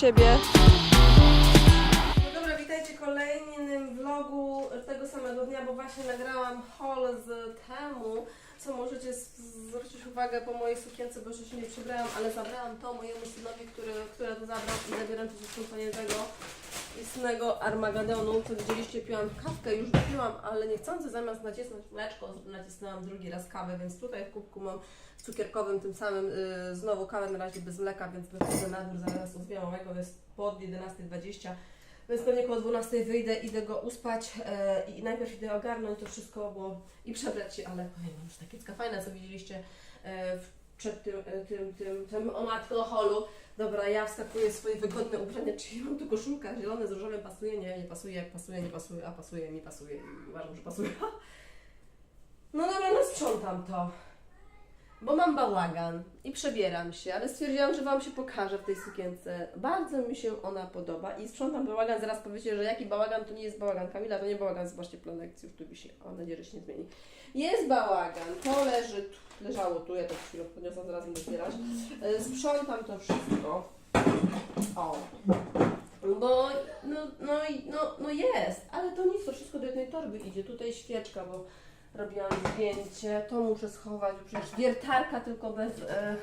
Siebie. No dobra, witajcie w kolejnym vlogu tego samego dnia, bo właśnie nagrałam haul z temu, co możecie zwrócić uwagę po mojej sukience, bo jeszcze się nie przebrałam, ale zabrałam to mojemu synowi, który, który to zabrał i zabieram to ze kompaniego istnego Armagedonu. Co widzieliście, piłam kawkę, już wypiłam, ale niechcący zamiast nacisnąć mleczko, nacisnęłam drugi raz kawę, więc tutaj w kubku mam cukierkowym tym samym y, znowu kawę na razie bez mleka, więc wychodzę na dół, zaraz rozwijam małego, jest pod 11.20. Więc pewnie koło 12 wyjdę, idę go uspać e, i najpierw idę ogarnąć to wszystko bo, i przebrać się, ale powiem wam, że ta kiecka fajna, co widzieliście w, przed tym, e, tym, tym, tym o matko holu. Dobra, ja wskakuję w swoje wygodne ubrania, czyli mam tu koszulka zielone z różowym, pasuje, nie, nie pasuje, jak pasuje, nie pasuje, a pasuje, nie pasuje uważam, że pasuje. No dobra, no sprzątam to. Bo mam bałagan i przebieram się, ale stwierdziłam, że Wam się pokażę w tej sukience. Bardzo mi się ona podoba i sprzątam bałagan. Zaraz powiecie, że jaki bałagan to nie jest bałagan. Kamila, to nie bałagan, zobaczcie plan lekcji, już tu wisi. Mam nadzieję, że się nie zmieni. Jest bałagan, to leży tu, leżało tu, ja to chwilę podniosłam, zaraz będę zbierać. E, Sprzątam to wszystko. O. Bo, no, no, no, no jest, ale to nic, to wszystko do jednej torby idzie. Tutaj świeczka, bo robiłam zdjęcie, to muszę schować, bo przecież wiertarka tylko bez e,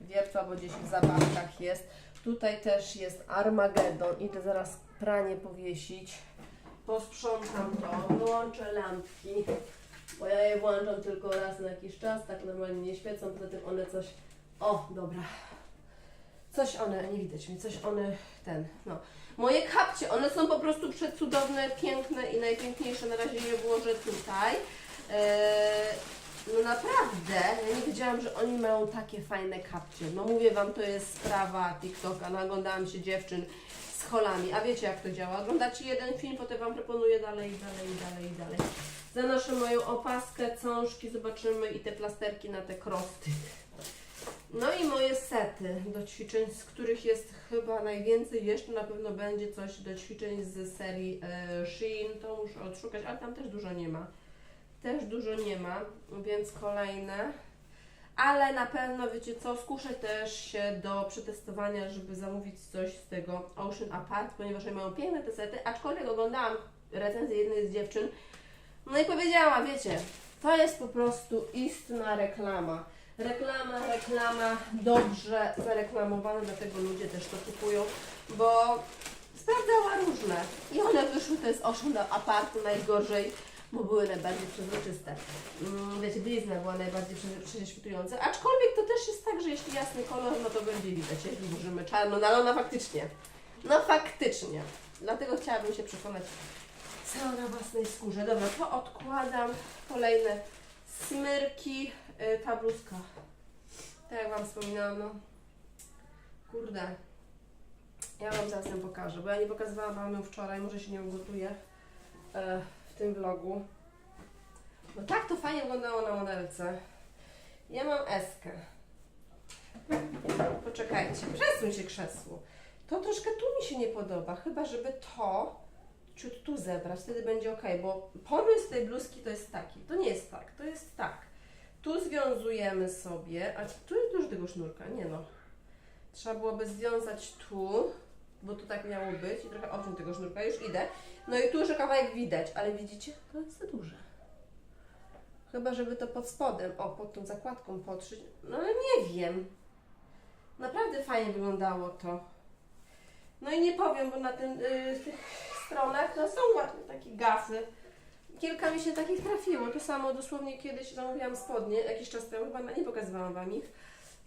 wiertła, bo gdzieś w zabawkach jest. Tutaj też jest Armagedon, idę zaraz pranie powiesić. Posprzątam to, wyłączę lampki, bo ja je włączam tylko raz na jakiś czas, tak normalnie nie świecą, poza tym one coś... O, dobra. Coś one, nie widać mi, coś one, ten, no. Moje kapcie, one są po prostu przecudowne, piękne i najpiękniejsze. Na razie je włożę tutaj. Eee, no naprawdę, ja nie wiedziałam, że oni mają takie fajne kapcie. No mówię Wam, to jest sprawa TikToka. Naglądałam się dziewczyn z holami. A wiecie jak to działa? Oglądacie jeden film, potem Wam proponuję dalej, dalej, dalej, dalej. Zanoszę moją opaskę, cążki, zobaczymy i te plasterki na te krosty. No i moje sety do ćwiczeń, z których jest chyba najwięcej. Jeszcze na pewno będzie coś do ćwiczeń z serii e, Shein. To muszę odszukać, ale tam też dużo nie ma. Też dużo nie ma, więc kolejne. Ale na pewno, wiecie co, skuszę też się do przetestowania, żeby zamówić coś z tego Ocean Apart, ponieważ oni mają piękne te sety, aczkolwiek oglądałam recenzję jednej z dziewczyn, no i powiedziała, wiecie, to jest po prostu istna reklama. Reklama, reklama, dobrze zareklamowane, dlatego ludzie też to kupują, bo sprawdzała różne i one wyszły, to jest Ocean Apart najgorzej, bo były najbardziej przezroczyste. Mm, Wiecie, blizna była najbardziej prze- prześwitująca, aczkolwiek to też jest tak, że jeśli jasny kolor, no to będzie widać, jeśli włożymy czarno, no ale ona faktycznie, no faktycznie. Dlatego chciałabym się przekonać cała na własnej skórze. Dobra, to odkładam. Kolejne smyrki, y, ta bluzka. Tak jak Wam wspominałam, no. Kurde. Ja Wam zaraz ją pokażę, bo ja nie pokazywałam Wam ją wczoraj, może się nie ugotuję e, w tym vlogu. No tak to fajnie wyglądało na modelce. Ja mam eskę. Poczekajcie, przesuń się krzesło. To troszkę tu mi się nie podoba, chyba żeby to ciut tu zebrać, wtedy będzie ok, bo pomysł tej bluzki to jest taki, to nie jest tak, to jest tak. Tu związujemy sobie, a tu jest dużo tego sznurka, nie no. Trzeba byłoby związać tu, bo tu tak miało być i trochę odciąć tego sznurka, już idę. No i tu już kawałek widać, ale widzicie, to jest za duże. Chyba, żeby to pod spodem, o, pod tą zakładką podszyć, no ale nie wiem. Naprawdę fajnie wyglądało to. No i nie powiem, bo na tym, y, tych stronach no są ładne takie gafy. Kilka mi się takich trafiło. To samo dosłownie kiedyś zamówiłam spodnie, jakiś czas temu, chyba nie pokazywałam Wam ich.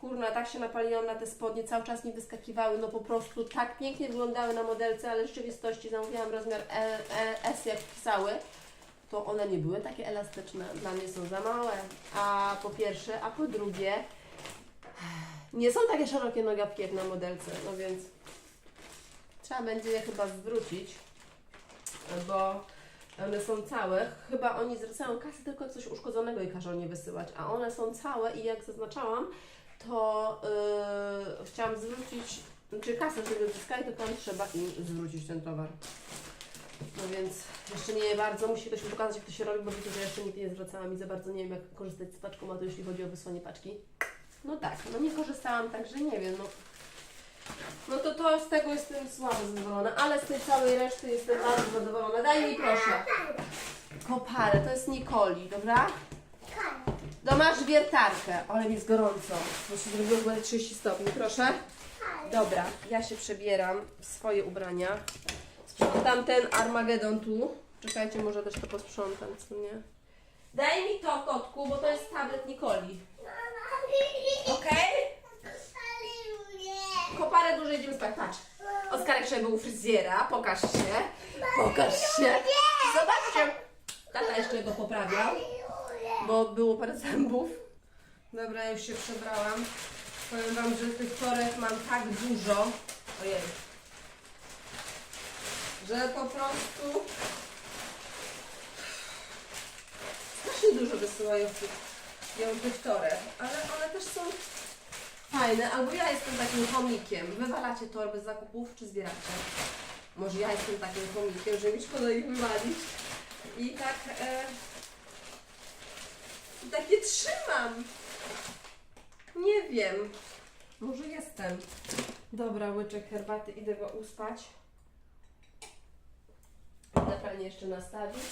Kurna, tak się napaliłam na te spodnie, cały czas mi wyskakiwały, no po prostu tak pięknie wyglądały na modelce, ale w rzeczywistości zamówiłam rozmiar E, e, S, jak pisały, to one nie były takie elastyczne. Dla mnie są za małe, a po pierwsze, a po drugie, nie są takie szerokie nogawki jak na modelce, no więc trzeba będzie je chyba zwrócić, bo one są całe. Chyba oni zwracają kasę tylko coś uszkodzonego i każą nie wysyłać, a one są całe i jak zaznaczałam, to yy, chciałam zwrócić, czy kasę, żeby zyskali, to tam trzeba im zwrócić ten towar. No więc jeszcze nie bardzo, musi ktoś mi pokazać, jak to się robi, bo widzę, że jeszcze nigdy nie zwracałam i za bardzo nie wiem, jak korzystać z paczkomatu, jeśli chodzi o wysłanie paczki. No tak, no nie korzystałam, także nie wiem, no No to to z tego jestem słabo zadowolona, ale z tej całej reszty jestem bardzo zadowolona. Daj mi proszę. Koparę, to jest Nikoli, dobra? No masz wiertarkę, ale mi jest gorąco, bo się zrobiło chyba 30 stopni, proszę. Dobra, ja się przebieram w swoje ubrania. Sprzątam ten Armagedon tu. Czekajcie, może też to posprzątam, co nie? Daj mi to, kotku, bo to jest tablet Nikoli. Okej? Koparę dłużej idziemy spać, patrz. Oskarek jeszcze był fryzjera, pokaż się. Pokaż się. Zobaczcie. Tata jeszcze go poprawiał, bo było parę zębów. Dobra, już się przebrałam. Powiem Wam, że tych toreb mam tak dużo. Ojej. Że po prostu strasznie dużo wysyłają tych, ją tych toreb, ale one też są fajne. Albo ja jestem takim chomikiem. Wywalacie torby z zakupów, czy zbieracie? Może ja jestem takim chomikiem, że mi szkoda ich wywalić. I tak... E, takie trzymam. Nie wiem. Może jestem. Dobra, łyczek herbaty, idę go uspać. Pranie jeszcze nastawić.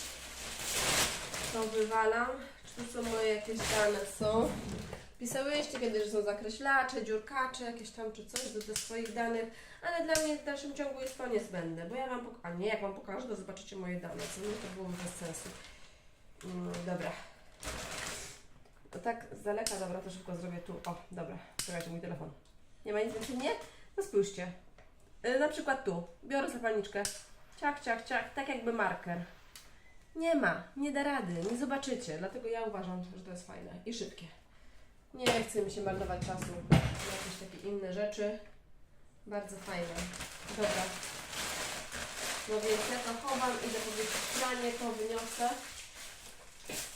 To wywalam. Czy tu są moje jakieś dane? Są. Pisałyście kiedyś, że są zakreślacze, dziurkacze, jakieś tam czy coś do tych swoich danych, ale dla mnie w dalszym ciągu jest to niezbędne, bo ja Wam pokażę, a nie, jak Wam pokażę, to zobaczycie moje dane, co nie, to byłoby bez sensu. Mm, dobra. To tak z daleka, dobra, to szybko zrobię tu. O, dobra, czekajcie, mój telefon. Nie ma nic więcej, nie? No spójrzcie. Y, na przykład tu. Biorę zapalniczkę. Ciach, ciach, ciach, tak jakby marker. Nie ma, nie da rady, nie zobaczycie. Dlatego ja uważam, że to jest fajne i szybkie. Nie chce mi się marnować czasu na jakieś takie inne rzeczy. Bardzo fajne. Dobra. No więc ja to chowam, idę powiedzieć pranie, to wyniosę.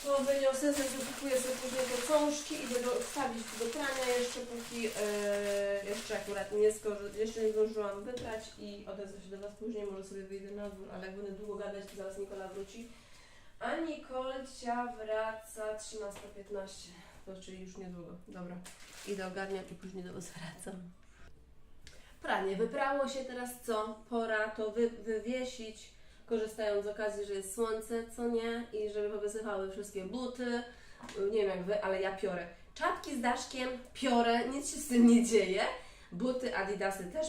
To wyniosę, zakupuję sobie później te cążki, idę go wstawić do prania jeszcze, póki yy, jeszcze akurat nie, skorzy- jeszcze nie zdążyłam wyprać i odezwę się do Was później, może sobie wyjdę na dwór, ale jak będę długo gadać, to zaraz Nikola wróci. A Nikolcia wraca 13.15. To czyli już niedługo. Dobra. Idę ogarniać i później do Was wracam. Pranie wyprało się teraz co? Pora to wy, wywiesić, korzystając z okazji, że jest słońce, co nie? I żeby powysychały wszystkie buty. Nie wiem jak Wy, ale ja piorę. Czapki z daszkiem piorę, nic się z tym nie dzieje. Buty Adidasy też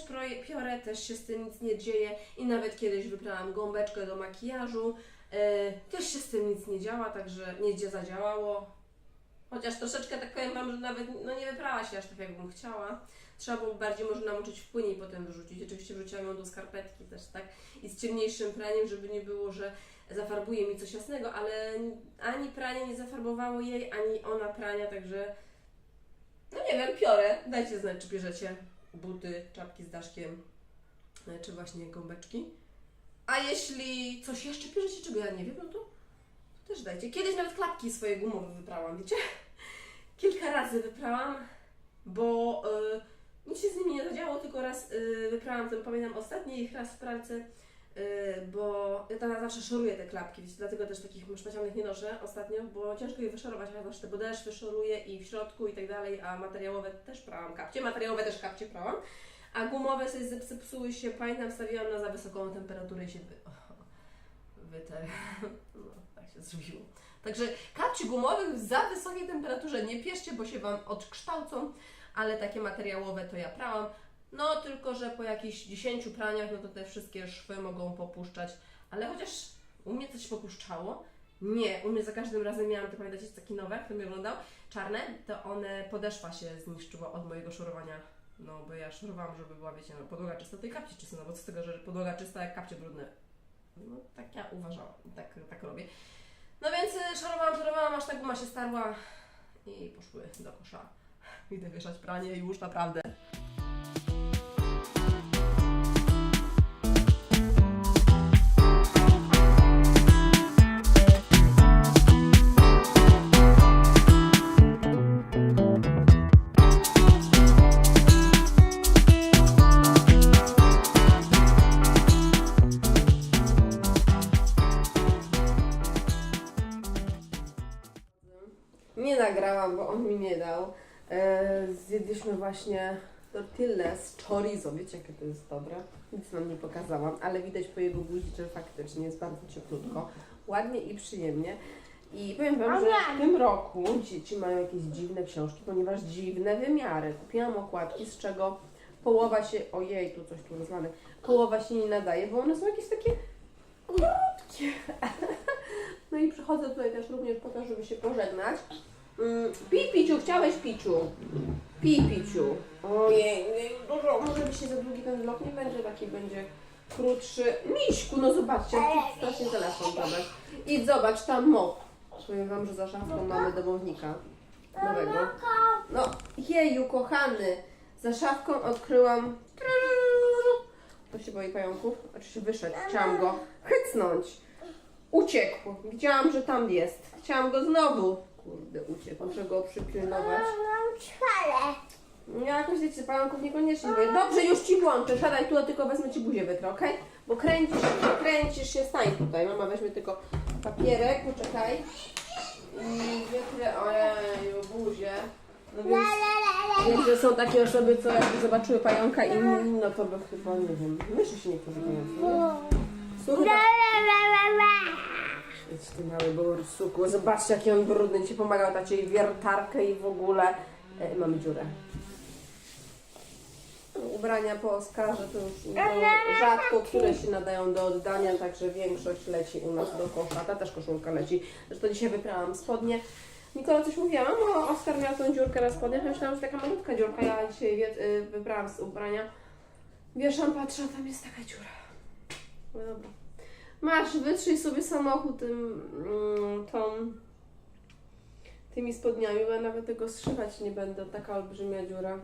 piorę, też się z tym nic nie dzieje. I nawet kiedyś wybrałam gąbeczkę do makijażu. E, też się z tym nic nie działa, także nie zadziałało. Chociaż troszeczkę tak powiem Wam, że nawet no nie wyprała się aż tak jakbym chciała. Trzeba było bardziej może namoczyć w płynie i potem wyrzucić. Oczywiście wrzuciłam ją do skarpetki też, tak? I z ciemniejszym praniem, żeby nie było, że zafarbuje mi coś jasnego, ale ani pranie nie zafarbowało jej, ani ona prania, także no nie wiem, piorę. Dajcie znać, czy bierzecie buty, czapki z daszkiem, e, czy właśnie gąbeczki. A jeśli coś jeszcze bierzecie, czego ja nie wiem, no to też dajcie. Kiedyś nawet klapki swoje gumowe wyprałam, wiecie? Kilka razy wyprałam, bo y, nic się z nimi nie zadziało, tylko raz y, wyprałam, to pamiętam ostatni ich raz w pralce, y, bo ja tam zawsze szoruję te klapki, wiecie, dlatego też takich szmacianych nie noszę ostatnio, bo ciężko je wyszorować, a zawsze bo deszcz wyszoruje i w środku i tak dalej, a materiałowe też prałam kapcie, materiałowe też kapcie prałam, a gumowe sobie zepsuły się, pamiętam, stawiałam na za wysoką temperaturę i się wy... te... no, tak się zrobiło. Także kapci gumowych w za wysokiej temperaturze nie pieszcie, bo się Wam odkształcą, ale takie materiałowe to ja prałam. No tylko, że po jakichś 10 praniach, no to te wszystkie szwy mogą popuszczać, ale chociaż u mnie coś popuszczało, nie, u mnie za każdym razem miałam, to pamiętacie, taki nowe, kto mi oglądał, czarne, to one, podeszwa się zniszczyła od mojego szorowania, no bo ja szorowałam, żeby była, wiecie, no podłoga czysta, to i kapcie czyste, no bo co z tego, że podłoga czysta, jak kapcie brudne. No tak ja uważałam, tak, tak robię. No więc y, szorowałam, szorowałam, aż ta guma się starła i poszły do kosza. Idę wieszać pranie już naprawdę. Właśnie tortille z chorizo. Wiecie, jakie to jest dobre? Nic wam nie pokazałam, ale widać po jego buzi, że faktycznie jest bardzo cieplutko. Ładnie i przyjemnie. I powiem Wam, że w tym roku dzieci mają jakieś dziwne książki, ponieważ dziwne wymiary. Kupiłam okładki, z czego połowa się, ojej, tu coś tu rozlane, połowa się nie nadaje, bo one są jakieś takie krótkie. No i przychodzę tutaj też również po to, żeby się pożegnać. Mm, Pij, Piciu, chciałeś Piciu? Pij, Piciu. Ojej, dużo, może się za długi ten vlog, nie będzie taki, będzie krótszy. Miśku, no zobaczcie, strasznie telefon zobacz. Idź zobacz, tam mop. Powiem wam, że za szafką mamy domownika nowego. No, jeju, kochany, za szafką odkryłam... To się boi pająków? Oczywiście wyszedł, chciałam go chycnąć. Uciekł. Widziałam, że tam jest. Chciałam go znowu. Kurde, uciekł. Muszę go przypilnować. Mam czwale. No, Jakoś wiecie, pająków niekoniecznie boję. Dobrze, już ci włączę. Siadaj tu, a tylko wezmę ci buzię wytrę, okej? Bo kręcisz się, kręcisz się, stań tutaj. Mama weźmie tylko papierek, poczekaj. I wytrę, ojeju, buzię. No La, więc, la, la, la. więc że są takie osoby, co jakby zobaczyły pająka i no to by chyba, nie wiem, myszy się nie? Słuchaj, La, la, la, la, la. Idź ty mały borsuku, zobaczcie jaki on brudny, ci pomagał tacie i wiertarkę i w ogóle. E, mamy dziurę. Ubrania po Oscarze to już rzadko, które się nadają do oddania, także większość leci u nas do kosza. Ta też koszulka leci. Zresztą dzisiaj wyprałam spodnie. Nikola coś mówiła, no Oskar miał tą dziurkę na spodniach, ja myślałam, że taka malutka dziurka, ja dzisiaj y, wyprałam z ubrania. Wieszam, patrzę, a tam jest taka dziura. No dobra. Masz, wytrzyj sobie samochód tym, mm, tą, tymi spodniami, bo ja nawet tego zszywać nie będę, taka olbrzymia dziura.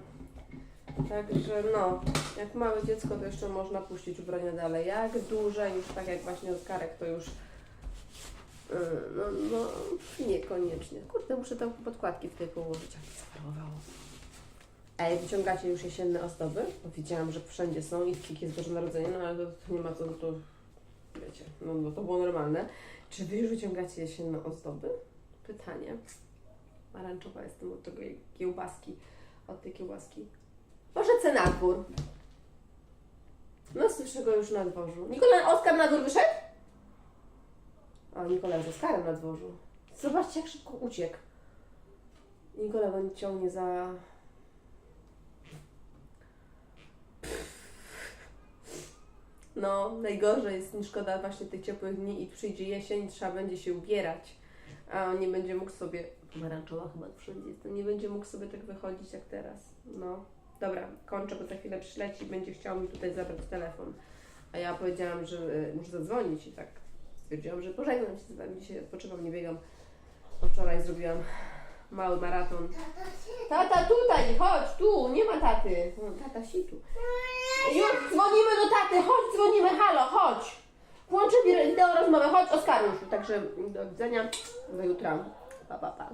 Także no, jak małe dziecko to jeszcze można puścić ubrania dalej. Jak duże, już tak jak właśnie Oskarek, to już yy, no, no niekoniecznie. Kurde, muszę tam podkładki w tej położyć, jak zaparowało. Ej, wyciągacie już jesienne ozdoby? Bo widziałam, że wszędzie są i w jest Boże Narodzenie, no ale to, to nie ma co, no to wiecie, no, no to było normalne. Czy wy już wyciągacie jesienne ozdoby? Pytanie. Marańczowa jestem od tego kiełbaski, od tej kiełbaski. Może chcę na dwór. No słyszę go już na dworzu. Nikola, Oskar na dwór wyszedł? A, Nikola z Oskarem na dworzu. Zobaczcie, jak szybko uciekł. Nikola go ciągnie za... No, najgorzej jest, nie szkoda właśnie tych ciepłych dni i przyjdzie jesień, trzeba będzie się ubierać. A on nie będzie mógł sobie, pomarańczowa chyba wszędzie jest, nie będzie mógł sobie tak wychodzić jak teraz. No, dobra, kończę, bo za chwilę przyleci i będzie chciał mi tutaj zabrać telefon. A ja powiedziałam, że y, muszę zadzwonić i tak stwierdziłam, że pożegnam się z Wami. Dzisiaj odpoczywam, nie biegam. Bo Wczoraj zrobiłam mały maraton. Tata tutaj, chodź tu, nie ma taty. No, tata si tu. Już dzwonimy do taty, chodź, dzwonimy, halo, chodź. Włączę wideo rozmowę, chodź Oskariuszu. Także do widzenia, do jutra. Pa, pa, pa.